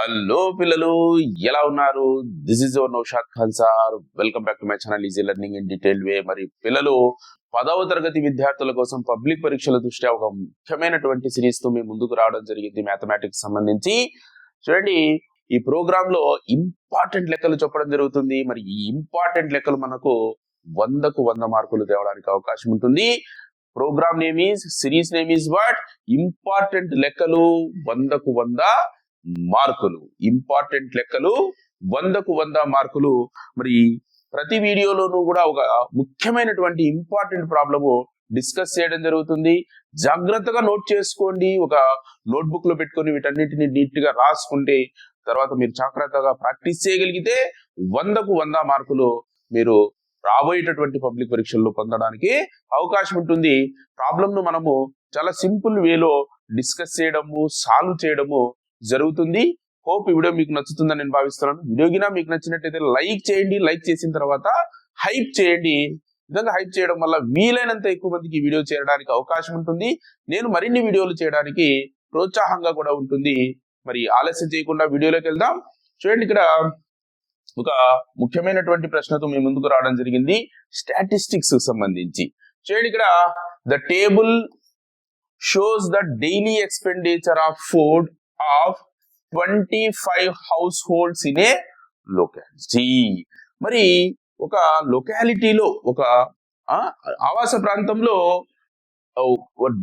Hello పిల్లలు ఎలా ఉన్నారు? This is your Naushad Khan sir welcome back to my channel easy learning in detail way మరి పిల్లలు పదవ తరగతి విద్యార్థుల కోసం పబ్లిక్ పరీక్షల దృష్ట్యా ఒక ముఖ్యమైనటువంటి సిరీస్తో మేము ముందుకు రావడం జరిగింది మ్యాథమెటిక్స్ సంబంధించి. చూడండి ఈ ప్రోగ్రామ్లో ఇంపార్టెంట్ లెక్కలు చెప్పడం జరుగుతుంది. మరి ఈ ఇంపార్టెంట్ లెక్కలు మనకు వందకు వంద మార్కులు తేవడానికి అవకాశం ఉంటుంది. Program name is series name is what important లెక్కలు వందకు వంద మార్కులు ఇంపార్టెంట్ లెక్కలు వందకు వంద మార్కులు. మరి ప్రతి వీడియోలోనూ కూడా ఒక ముఖ్యమైనటువంటి ఇంపార్టెంట్ ప్రాబ్లము డిస్కస్ చేయడం జరుగుతుంది. జాగ్రత్తగా నోట్ చేసుకోండి. ఒక నోట్బుక్లో పెట్టుకొని వీటన్నిటిని నీట్గా రాసుకుంటే తర్వాత మీరు జాగ్రత్తగా ప్రాక్టీస్ చేయగలిగితే వందకు వంద మార్కులు మీరు రాబోయేటటువంటి పబ్లిక్ పరీక్షల్లో పొందడానికి అవకాశం ఉంటుంది. ప్రాబ్లమ్ను మనము చాలా సింపుల్ వేలో డిస్కస్ చేయడము సాల్వ్ చేయడము జరుగుతుంది. హోప్ ఈ వీడియో మీకు నచ్చుతుందని నేను భావిస్తున్నాను. వీడియో గినా మీకు నచ్చినట్టయితే లైక్ చేయండి. లైక్ చేసిన తర్వాత హైప్ చేయండి. విధంగా హైప్ చేయడం వల్ల వీలైనంత ఎక్కువ మందికి వీడియో చేయడానికి అవకాశం ఉంటుంది. నేను మరిన్ని వీడియోలు చేయడానికి ప్రోత్సాహంగా కూడా ఉంటుంది. మరి ఆలస్యం చేయకుండా వీడియోలోకి వెళ్దాం. చూడండి ఇక్కడ ఒక ముఖ్యమైనటువంటి ప్రశ్నతో మీ ముందుకు రావడం జరిగింది. స్టాటిస్టిక్స్ సంబంధించి. చూడండి ఇక్కడ the table shows the daily expenditure of food of twenty five households in a locality మరి ఒక లొకాలిటీలో ఒక ఆవాస ప్రాంతంలో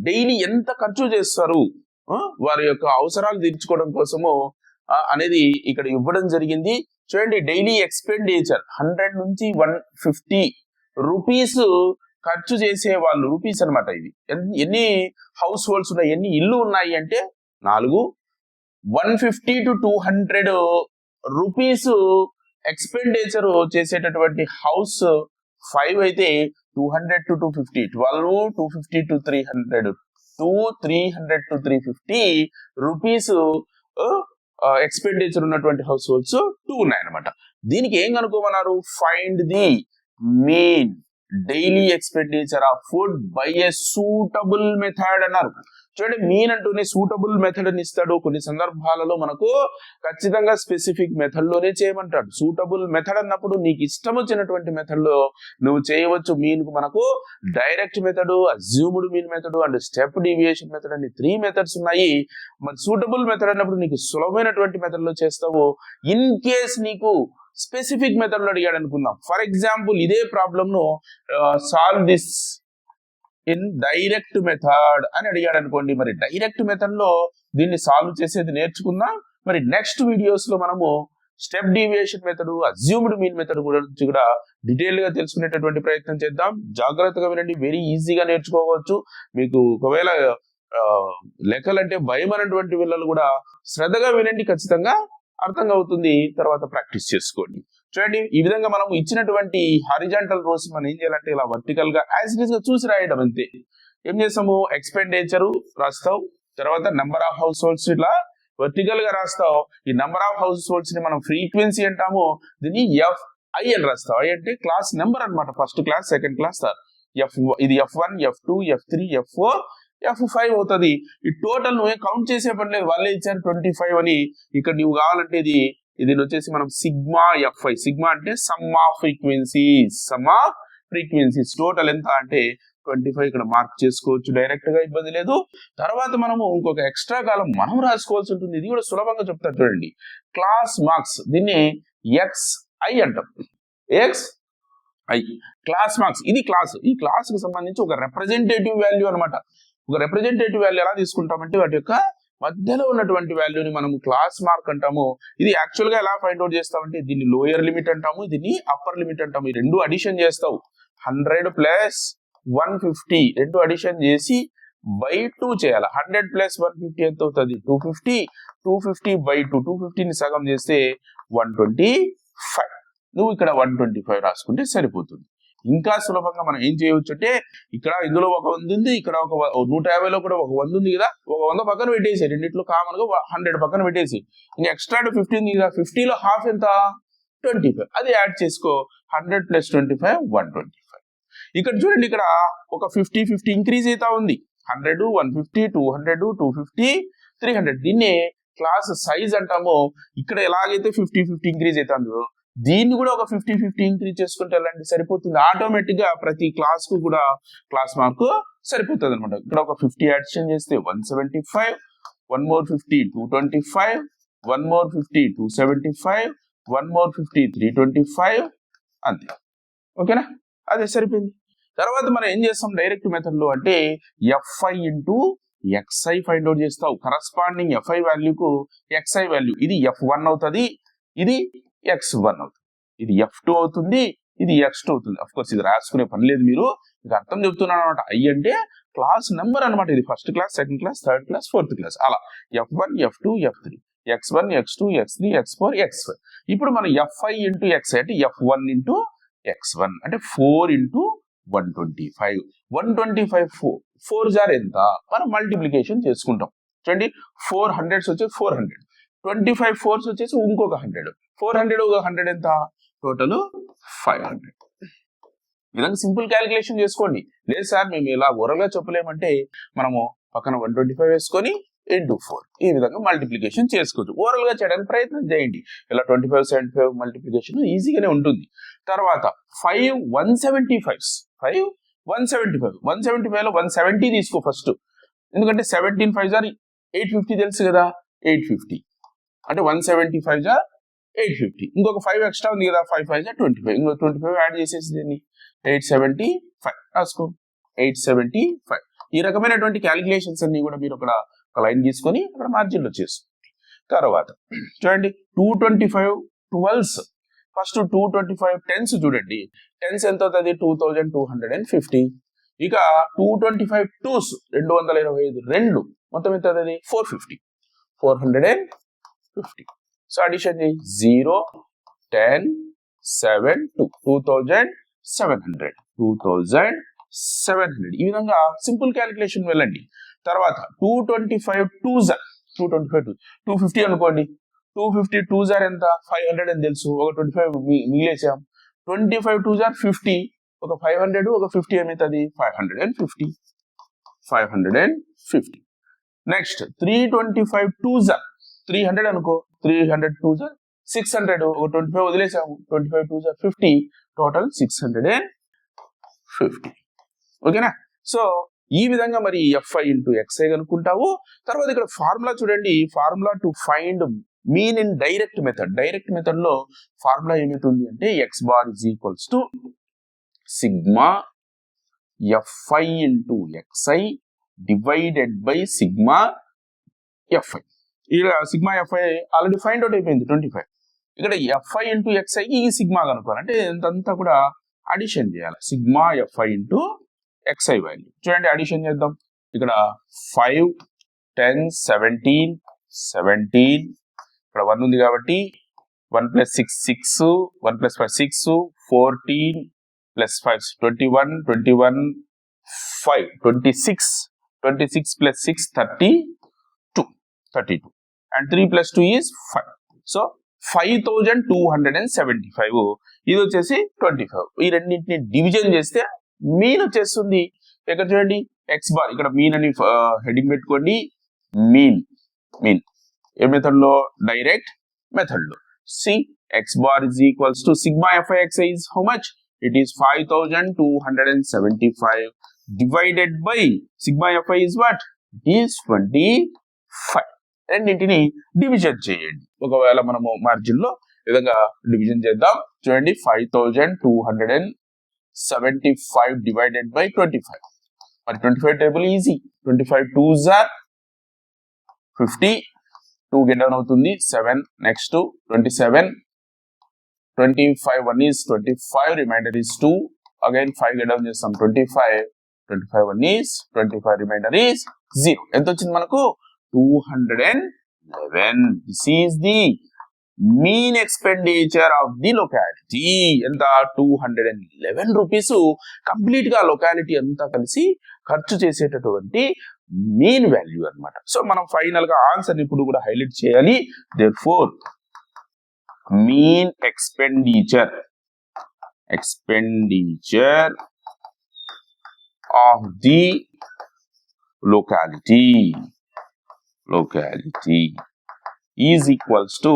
డైలీ ఎంత ఖర్చు చేస్తారు? వారి యొక్క అవసరాలు తీర్చుకోవడం కోసము అనేది ఇక్కడ ఇవ్వడం జరిగింది. చూడండి డైలీ ఎక్స్పెండిచర్ హండ్రెడ్ నుంచి వన్ ఫిఫ్టీ రూపీస్ ఖర్చు చేసే వాళ్ళు రూపీస్ అన్నమాట ఇది ఎన్ని హౌస్ హోల్డ్స్ ఉన్నాయి ఎన్ని ఇల్లు ఉన్నాయి అంటే నాలుగు one fifty to two hundred rupees expenditure చేసేటటువంటి హౌస్ ఫైవ్ అయితే two hundred to two fifty twelve two fifty to three hundred two three hundred to three fifty rupees expenditure ఉన్నటువంటి హౌస్ హోల్డ్స్ టూ ఉన్నాయి అనమాట దీనికి ఏం కనుక్కోమన్నారు? Find the mean. Daily expenditure of food by a suitable method అన్నారు. చూడండి mean అంటూనే suitable method అని ఇస్తాడు. కొన్ని సందర్భాలలో మనకు ఖచ్చితంగా స్పెసిఫిక్ మెథడ్లోనే చేయమంటాడు. సూటబుల్ మెథడ్ అన్నప్పుడు నీకు ఇష్టం వచ్చినటువంటి మెథడ్లో నువ్వు చేయవచ్చు. మీన్కు మనకు direct method assumed mean method and step deviation method అని త్రీ మెథడ్స్ ఉన్నాయి. మరి సూటబుల్ మెథడ్ అన్నప్పుడు నీకు సులభమైనటువంటి మెథడ్లో చేస్తావు. ఇన్ కేస్ నీకు స్పెసిఫిక్ మెథడ్లో అడిగాడు అనుకుందాం ఫర్ ఎగ్జాంపుల్ ఇదే ప్రాబ్లమ్ను solve this in direct method అని అడిగాడు అనుకోండి మరి డైరెక్ట్ మెథడ్లో దీన్ని సాల్వ్ చేసేది నేర్చుకుందాం. మరి నెక్స్ట్ వీడియోస్లో మనము step deviation method assumed mean method గురించి కూడా డీటెయిల్గా తెలుసుకునేటటువంటి ప్రయత్నం చేద్దాం. జాగ్రత్తగా వినండి. వెరీ ఈజీగా నేర్చుకోవచ్చు. మీకు ఒకవేళ లెక్కలంటే భయం అనేటువంటి పిల్లలు కూడా శ్రద్ధగా వినండి ఖచ్చితంగా. అర్థం అవుతుంది తర్వాత ప్రాక్టీస్ చేసుకోండి. చూడండి ఈ విధంగా మనం ఇచ్చినటువంటి హారిజాంటల్ రోస్ మనం ఏం చేయాలంటే ఇలా వర్టికల్గా యాజ్ ఇట్గా చూసి రాయడం అంతే. ఏం చేస్తాము? ఎక్స్పెండిచర్ రాస్తావు. తర్వాత నెంబర్ ఆఫ్ హౌస్ హోల్డ్స్ ఇట్లా వర్టికల్గా రాస్తావు. ఈ నెంబర్ ఆఫ్ హౌస్ హోల్డ్స్ని మనం ఫ్రీక్వెన్సీ అంటాము. దీన్ని ఎఫ్ ఐ అని రాస్తావు. ఐ అంటే క్లాస్ నెంబర్ అన్నమాట. First class second class F ఇది F one F two F three F four F five అవుతుంది. ఈ టోటల్ నువ్వే కౌంట్ చేసే పని లేదు. వాళ్ళే ఇచ్చారు ట్వంటీ ఫైవ్ అని. ఇక్కడ నువ్వు కావాలంటే ఇది ఇది వచ్చేసి మనం సిగ్మా ఎఫ్ ఐ సిగ్మా అంటే sum of frequencies sum of frequencies total ఎంత అంటే ట్వంటీ ఫైవ్ ఇక్కడ మార్క్ చేసుకోవచ్చు. డైరెక్ట్గా ఇబ్బంది లేదు. తర్వాత మనము ఇంకొక ఎక్స్ట్రా కాలం మనం రాసుకోవాల్సి ఉంటుంది. ఇది కూడా సులభంగా చెప్తారు చూడండి. క్లాస్ మార్క్స్ దీన్ని ఎక్స్ ఐ అంటాం. ఎక్స్ ఐ క్లాస్ మార్క్స్ ఇది క్లాస్ ఈ క్లాస్కు సంబంధించి ఒక రిప్రజెంటేటివ్ వాల్యూ అన్నమాట. ఒక రిప్రజెంటేటివ్ వాల్యూ ఎలా తీసుకుంటామంటే వాటి యొక్క మధ్యలో ఉన్నటువంటి వాల్యూని మనం క్లాస్ మార్క్ అంటాము. ఇది యాక్చువల్గా ఎలా ఫైండ్ అవుట్ చేస్తామంటే దీన్ని లోయర్ లిమిట్ అంటాము దీన్ని అప్పర్ లిమిట్ అంటాము. ఈ రెండు అడిషన్ చేస్తావు. హండ్రెడ్ ప్లస్ వన్ ఫిఫ్టీ రెండు అడిషన్ చేసి బై టూ చేయాలి. హండ్రెడ్ ప్లస్ వన్ ఫిఫ్టీ ఎంత అవుతుంది? Two fifty two fifty by two two ఫిఫ్టీని సగం చేస్తే వన్ ట్వంటీ ఫైవ్ నువ్వు ఇక్కడ వన్ ట్వంటీ ఫైవ్ రాసుకుంటే సరిపోతుంది. ఇంకా సులభంగా మనం ఏం చేయవచ్చు అంటే ఇక్కడ ఇందులో ఒక వంద ఉంది ఇక్కడ ఒక నూట యాభైలో కూడా ఒక వంద ఉంది కదా ఒక వంద పక్కన పెట్టేసి రెండిట్లో కామన్గా హండ్రెడ్ పక్కన పెట్టేసి ఇంకా ఎక్స్ట్రా ఫిఫ్టీ ఉంది కదా ఫిఫ్టీలో హాఫ్ ఎంత? ట్వంటీ ఫైవ్ అది యాడ్ చేసుకో hundred plus twenty five one twenty five ఇక్కడ చూడండి ఇక్కడ ఒక ఫిఫ్టీ ఫిఫ్టీ ఇంక్రీజ్ అవుతా ఉంది. Hundred one fifty two hundred two fifty three hundred దీన్నే క్లాస్ సైజ్ అంటామో. ఇక్కడ ఎలాగైతే ఫిఫ్టీ ఫిఫ్టీ ఇంక్రీజ్ అవుతుందో దీన్ని కూడా ఒక ఫిఫ్టీ ఫిఫ్టీ ఇంక్రీజ్ చేసుకుంటే వెళ్ళండి సరిపోతుంది? ఆటోమేటిక్గా ప్రతి క్లాస్కు కూడా క్లాస్ మార్క్ సరిపోతుంది అనమాట ఇక్కడ ఒక ఫిఫ్టీ అడిషన్ చేస్తే one seventy five one more fifty two twenty five one more fifty two seventy five one more fifty three twenty five అంతే. ఓకేనా? అదే సరిపోయింది. తర్వాత మనం ఏం చేస్తాం డైరెక్ట్ మెథడ్లో అంటే FI into XI find out చేస్తావు. కరస్పాండింగ్ ఎఫ్ఐ వాల్యూకు ఎక్స్ఐ వాల్యూ ఇది ఎఫ్ వన్ అవుతుంది. ఇది ఎక్స్ వన్ అవుతుంది. ఇది ఎఫ్ టూ అవుతుంది ఇది ఎక్స్ టూ అవుతుంది. అఫ్ కోర్స్ ఇది రాసుకునే పని లేదు మీరు. ఇది అర్థం చెప్తున్నాను అనమాట. ఐ అంటే క్లాస్ నెంబర్ అనమాట ఇది. First class second class third class fourth class అలా. F one F two F three X one X two X three X four X five ఇప్పుడు మనం ఎఫ్ఐ ఇంటూ ఎక్స్ అంటే F one into X one అంటే four into one twenty five one twenty five four four jar ఎంత? మనం multiplication చేసుకుంటాం. చూడండి. Four hundreds వచ్చి four hundred twenty five fours వచ్చేసి ఇంకొక హండ్రెడ్ ఫోర్ హండ్రెడ్ ఒక హండ్రెడ్ ఎంత? టోటల్ ఫైవ్ హండ్రెడ్ విధంగా సింపుల్ క్యాలిక్యులేషన్ చేసుకోండి. లేదు సార్ మేము ఇలా ఓరల్గా చెప్పలేమంటే మనము పక్కన వన్ ట్వంటీ ఫైవ్ వేసుకొని ఇంటూ ఫోర్ ఈ విధంగా మల్టిప్లికేషన్ చేసుకోవచ్చు. ఓవరాల్గా చేయడానికి ప్రయత్నం చేయండి. ఇలా twenty five seventy five multiplication ఈజీగానే ఉంటుంది. తర్వాత five one seventy five five one seventy five one seventy ఫైవ్లో వన్ సెవెంటీ తీసుకో ఫస్ట్ ఎందుకంటే seventeen five sir eight fifty తెలుసు కదా. ఎయిట్ ఫిఫ్టీ అంటే వన్ సెవెంటీ ఫైవ్ జా ఎయిట్ ఫిఫ్టీ ఇంకొక ఫైవ్ ఎక్స్ట్రా ఉంది కదా ఫైవ్ ఫైవ్ జా ట్వంటీ ఫైవ్ ఇంకో ట్వంటీ ఫైవ్ యాడ్ చేసేసి దీన్ని? ఎయిట్ సెవెంటీ ఫైవ్ రాసుకో. ఎయిట్ సెవెంటీ ఫైవ్ ఈ రకమైనటువంటి క్యాలిక్యులేషన్స్ అన్ని కూడా మీరు అక్కడ ఒక లైన్ తీసుకొని అక్కడ మార్జిన్లో చేసుకోండి తర్వాత చూడండి two twenty five twelves first two twenty five tens చూడండి. టెన్స్ ఎంత అవుతుంది? Two thousand two hundred and fifty ఇక టూ ట్వంటీ ఫైవ్ టూస్ రెండు వందల ఇరవై ఐదు. రెండు. మొత్తం ఎంత అవుతుంది? Four fifty four hundred and fifty so addition చేయి zero ten seven two two thousand seven hundred two thousand seven hundred ఈ విధంగా సింపుల్ క్యాలిక్యులేషన్ వెళ్ళండి. తర్వాత two twenty five two jar two twenty five two two fifty అనుకోండి. Two fifty two జార్ ఎంత? Five hundred అని తెలుసు. ఒక ట్వంటీ ఫైవ్ మిగిలేసాం. ట్వంటీ ఫైవ్ టూ జార్ ఫిఫ్టీ ఒక ఫైవ్ హండ్రెడ్ ఒక ఫిఫ్టీ ఏమవుతుంది? Five hundred and fifty five hundred and fifty next three twenty five two jar three hundred అనుకో. త్రీ హండ్రెడ్ టూ జార్ సిక్స్ హండ్రెడ్ ఒక ట్వంటీ ఫైవ్ వదిలేసాము. Twenty five two jar fifty total six hundred and fifty ఓకేనా? So ఈ విధంగా మరి f i into xi కనుక్కుంటావు. తర్వాత ఇక్కడ ఫార్ములా చూడండి. Formula to find mean in direct method direct మెథడ్లో ఫార్ములా ఏమవుతుంది అంటే X bar is equals to sigma FI into XI divided by sigma FI ఇక్కడ sigma FI already find out అయిపోయింది twenty five ఇక్కడ FI into XI ఈ sigma కనుక్కోవాలి. అంటే ఇదంతా కూడా అడిషన్ చేయాలి. Sigma FI into XI value చూడండి అడిషన్ చేద్దాం. ఇక్కడ ఫైవ్ టెన్ సెవెంటీన్ సెవెంటీన్ ఇక్కడ వన్ ఉంది కాబట్టి one plus six six one plus five six fourteen plus five twenty one twenty one five twenty six twenty six plus six thirty two thirty two and three plus two is five so five thousand two hundred and seventy five ఇది వచ్చేసి twenty five ఈ రెండింటిని division చేస్తే mean వచ్చేస్తుంది. ఇక్కడ చూడండి? X bar ఇక్కడ mean అని హెడింగ్ పెట్టుకోండి. మీన్ మీన్ ఏ మెథడ్లో డైరెక్ట్ మెథడ్లో C X bar is equals to sigma FI X is how much it is five thousand two hundred and seventy five divided by sigma FI is what it is twenty five రెండింటిని division చేయండి. ఒకవేళ మనము మార్జిన్లో విధంగా division చేద్దాం. చూడండి five thousand two hundred and seventy five divided by twenty five మరి twenty five table easy twenty five two jar fifty two get down అవుతుంది. Seven next twenty seven twenty five one is twenty five remainder is two again five get down చేస్తాం. Twenty five twenty five one is twenty five remainder is zero ఎంత వచ్చింది మనకు? Two hundred and eleven this the mean expenditure of the locality ఎంత? Two hundred and eleven rupees కంప్లీట్గా locality అంతా కలిసి ఖర్చు చేసేటటువంటి మీన్ వాల్యూ అన్నమాట. సో మనం ఫైనల్గా ఆన్సర్ ఇప్పుడు కూడా హైలైట్ చేయాలి. Therefore mean expenditure expenditure of the locality locality is equals to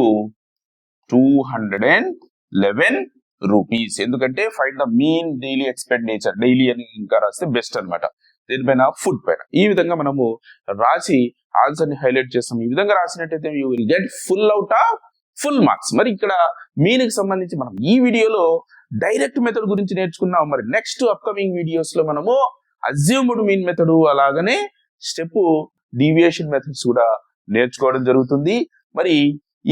two hundred and eleven rupees. ఎందుకంటే find the mean daily expenditure daily అని ఇంకా రాస్తే బెస్ట్ అన్నమాట. దీనిపైన ఫుడ్ పైన. ఈ విధంగా మనము రాసి ఆన్సర్ని హైలైట్ చేస్తాం. ఈ విధంగా రాసినట్టయితే you will get full out of full marks మరి ఇక్కడ మీన్కి సంబంధించి మనం ఈ వీడియోలో డైరెక్ట్ మెథడ్ గురించి నేర్చుకున్నాం. మరి నెక్స్ట్ అప్కమింగ్ వీడియోస్లో మనము అజ్యూమ్డ్ మీన్ మెథడ్ అలాగనే స్టెప్ డీవియేషన్ మెథడ్స్ కూడా నేర్చుకోవడం జరుగుతుంది. మరి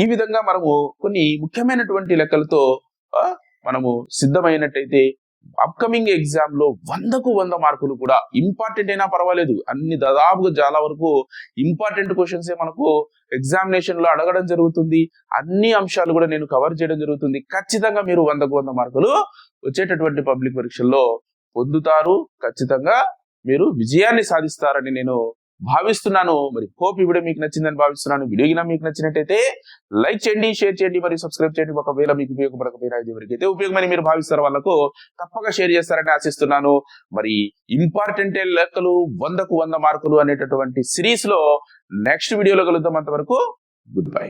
ఈ విధంగా మనము కొన్ని ముఖ్యమైనటువంటి లెక్కలతో మనము సిద్ధమైనట్టయితే అప్కమింగ్ ఎగ్జామ్లో వందకు వంద మార్కులు కూడా ఇంపార్టెంట్ అయినా పర్వాలేదు. అన్ని దాదాపుగా చాలా వరకు ఇంపార్టెంట్ క్వశ్చన్స్ మనకు ఎగ్జామినేషన్లో అడగడం జరుగుతుంది. అన్ని అంశాలు కూడా నేను కవర్ చేయడం జరుగుతుంది. ఖచ్చితంగా మీరు వందకు వంద మార్కులు వచ్చేటటువంటి పబ్లిక్ పరీక్షల్లో పొందుతారు. ఖచ్చితంగా మీరు విజయాన్ని సాధిస్తారని నేను భావిస్తున్నాను. మరి హోప్ ఈ వీడియో మీకు నచ్చిందని భావిస్తున్నాను. వీడియో గినా మీకు నచ్చినట్టయితే లైక్ చేయండి షేర్ చేయండి మరియు సబ్స్క్రైబ్ చేయండి. ఒకవేళ మీకు ఉపయోగపడకపోయినా ఎవరికైతే ఉపయోగమని మీరు భావిస్తారు వాళ్ళకు తప్పక షేర్ చేస్తారని ఆశిస్తున్నాను. మరి ఇంపార్టెంట్ లెక్కలు వందకు వంద మార్కులు అనేటటువంటి సిరీస్లో నెక్స్ట్ వీడియోలో కలుద్దాం అంతవరకు గుడ్ బై